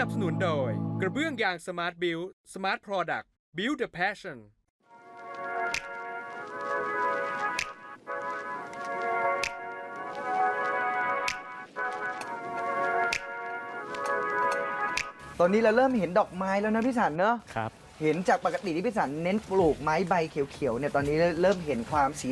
นับสนุนโดย กระเบื้องยาง Smart Build Smart Product Build the Passion ตอนนี้เราเริ่มเห็นดอกไม้แล้วนะพี่สันเนอะครับ เห็นจากปกติที่พี่สันเน้นปลูกไม้ใบเขียวๆเนี่ยตอนนี้เริ่มเห็นความสี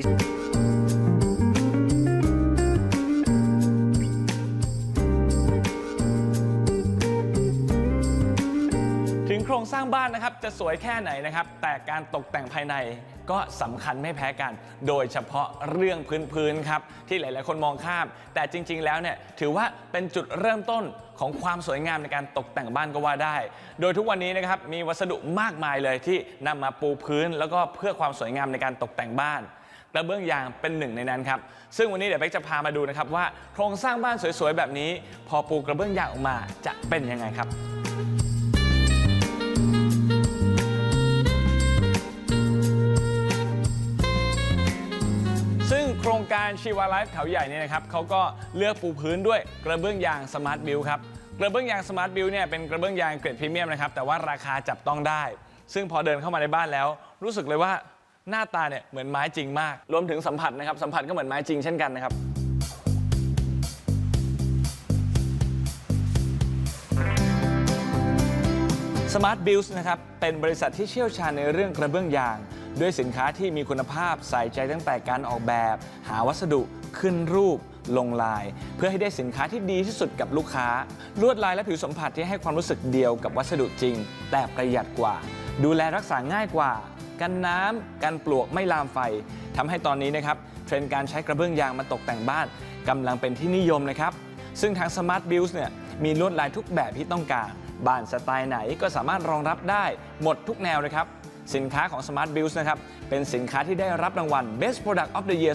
รงสร้างบ้านนะครับจะสวยแค่ไหนนะครับ แต่การตกแต่งภายในก็สำคัญไม่แพ้กัน โดยเฉพาะเรื่องพื้นๆครับที่หลาย ๆ คนมองข้าม แต่จริง ๆ แล้วเนี่ยถือว่าเป็นจุดเริ่มต้นของความสวยงามในการตกแต่งบ้านก็ว่าได้ โดยทุกวันนี้นะครับมีวัสดุมากมายเลยที่นำมาปูพื้น แล้วก็เพื่อความสวยงามในการตกแต่งบ้านกระเบื้องยางเป็นหนึ่งในนั้นครับ ซึ่งวันนี้เดี๋ยวเป๊กจะพามาดูนะครับว่าโครงสร้างบ้านสวยๆแบบนี้ พอปูกระเบื้องยางออกมาจะเป็นยังไงครับารชีวาไลฟ์เขาใหญ่เนี่ยนะครับเขาก็เลือกปูพื้นด้วยกระเบื้องยางสมาร์ทบิลครับกระเบื้องยางสมาร์ทบิลเนี่ยเป็นกระเบื้องยางเกรดพรีเมียมนะครับแต่ว่าราคาจับต้องได้ ซึ่งพอเดินเข้ามาในบ้านแล้ว รู้สึกเลยว่าหน้าตาเนี่ยเหมือนไม้จริงมาก รวมถึงสัมผัสนะครับสัมผัสก็เหมือนไม้จริงเช่นกันนะครับ Smart Builds นะครับเป็นบริษัทที่เชี่ยวชาญในเรื่องกระเบื้องยาง ด้วยสินค้าที่มีคุณภาพใส่ใจตั้งแต่การออกแบบ หาวัสดุขึ้นรูปลงลาย เพื่อให้ได้สินค้าที่ดีที่สุดกับลูกค้า ลวดลายและผิวสัมผัสที่ให้ความรู้สึกเดียวกับวัสดุจริง แต่ประหยัดกว่า ดูแลรักษาง่ายกว่า กันน้ำกันปลวกไม่ลามไฟทำให้ตอนนี้นะครับเทรนด์การใช้กระเบื้องยางมาตกแต่งบ้านกำลังเป็นที่นิยมนะครับ ซึ่งทาง Smart Builds เนี่ยมีลวดลายทุกแบบที่ต้องการบ้านสไตล์ไหนก็สามารถรองรับได้หมดทุกแนวเลยครับ สินค้าของ Smart Builds นะครับ เป็นสินค้าที่ได้รับรางวัล Best Product of the Year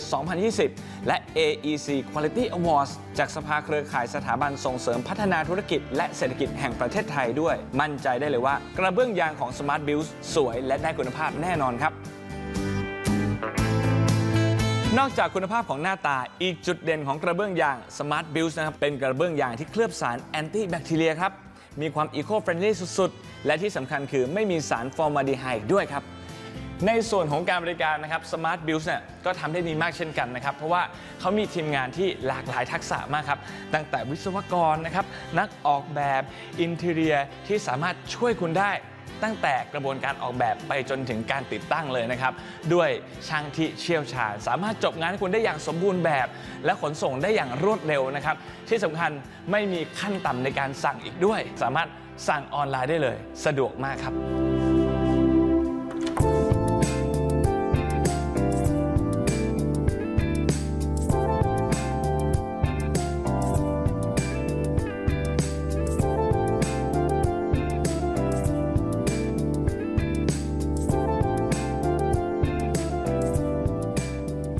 2020 และ AEC Quality Awards จากสภาเครือข่ายสถาบันส่งเสริมพัฒนาธุรกิจ และเศรษฐกิจแห่งประเทศไทยด้วย มั่นใจได้เลยว่า กระเบื้องยางของ Smart Builds สวยและได้คุณภาพแน่นอนครับนอกจากคุณภาพของหน้าตาอีกจุดเด่นของกระเบื้องยาง Smart Builds นะครับเป็นกระเบื้องยางที่เคลือบสารแอนตี้แบคทีเรียครับ มีความอีโคเฟรนลี่สุดๆ และที่สำคัญคือไม่มีสารฟอร์มาดีไฮด์ด้วยครับ ในส่วนของการบริการนะครับ Smart Builds เนี่ยก็ทำได้ดีมากเช่นกันนะครับ เพราะว่าเขามีทีมงานที่หลากหลายทักษะมากครับ ตั้งแต่วิศวกรนะครับ นักออกแบบ อินเทเรียที่สามารถช่วยคุณได้ ตั้งแต่กระบวนการออกแบบไปจนถึงการติดตั้งเลยนะครับ ด้วยช่างที่เชี่ยวชาญ สามารถจบงานให้คุณได้อย่างสมบูรณ์แบบ และขนส่งได้อย่างรวดเร็วนะครับ ที่สำคัญไม่มีขั้นต่ำในการสั่งอีกด้วย สามารถสั่งออนไลน์ได้เลย สะดวกมากครับ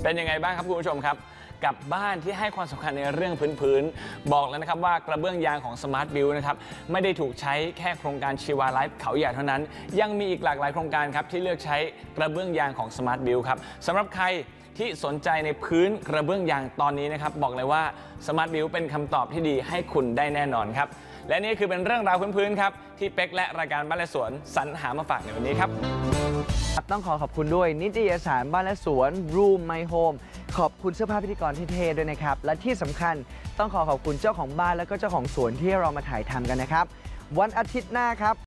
เป็นยังไงบ้างครับคุณผู้ชมครับ กับบ้านที่ให้ความสำคัญในเรื่องพื้นๆบอกแล้วนะครับว่ากระเบื้องยางของสมาร์ทบิ l นะครับไม่ได้ถูกใช้แค่โครงการชีวาไลฟ์เขาใหญ่เท่านั้น ยังมีอีกหลากหลายโครงการครับที่เลือกใช้กระเบื้องยางของสมาร์ทบิ l ครับสำหรับใคร ที่สนใจในพื้นกระเบื้องยางตอนนี้นะครับ บอกเลยว่า Smart Build เป็นคำตอบที่ดีให้คุณได้แน่นอนครับ และนี่คือเป็นเรื่องราวพื้นๆครับ ที่เป็กและรายการบ้านและสวนสรรหามาฝากในวันนี้ครับ ครับต้องขอขอบคุณด้วย นิตยสารบ้านและสวน Room My Home ขอบคุณเสื้อผ้าพิธีกรเท่ด้วยนะครับ และที่สำคัญต้องขอขอบคุณเจ้าของบ้านและก็เจ้าของสวนที่ให้เรามาถ่ายทำกันนะครับ วันอาทิตย์หน้าครับ